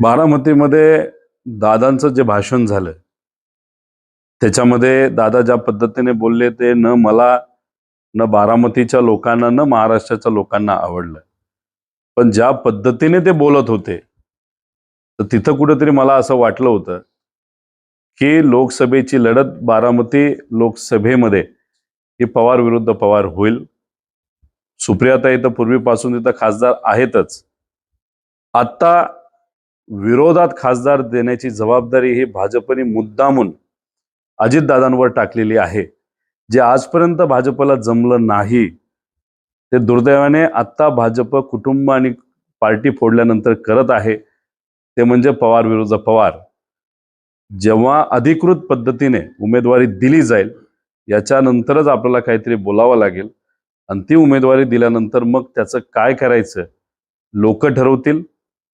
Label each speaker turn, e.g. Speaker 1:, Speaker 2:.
Speaker 1: बारामतीमध्ये दादांचं जे भाषण झालं त्याच्यामध्ये दादा ज्या पद्धतीने बोलले ते न मला न बारामतीच्या लोकांना न महाराष्ट्राच्या लोकांना आवडलं. पण ज्या पद्धतीने ते बोलत होते तर तिथं कुठेतरी मला असं वाटलं होतं की लोकसभेची लढत बारामती लोकसभेमध्ये ही पवार विरुद्ध पवार होईल. सुप्रियाता इथं पूर्वीपासून तिथं खासदार आहेतच. आता विरोधात खासदार देण्याची जबाबदारी ही भाजपने मुद्दामून अजितदादांवर टाकलेली आहे. जे आजपर्यंत भाजपला जमलं नाही ते दुर्दैवाने आत्ता भाजप कुटुंब आणि पार्टी फोडल्यानंतर करत आहे. ते म्हणजे पवार विरुद्ध पवार. जेव्हा अधिकृत पद्धतीने उमेदवारी दिली जाईल याच्यानंतरच आपल्याला काहीतरी बोलावं लागेल. आणि ती उमेदवारी दिल्यानंतर मग त्याचं काय करायचं? लोक ठरवतील.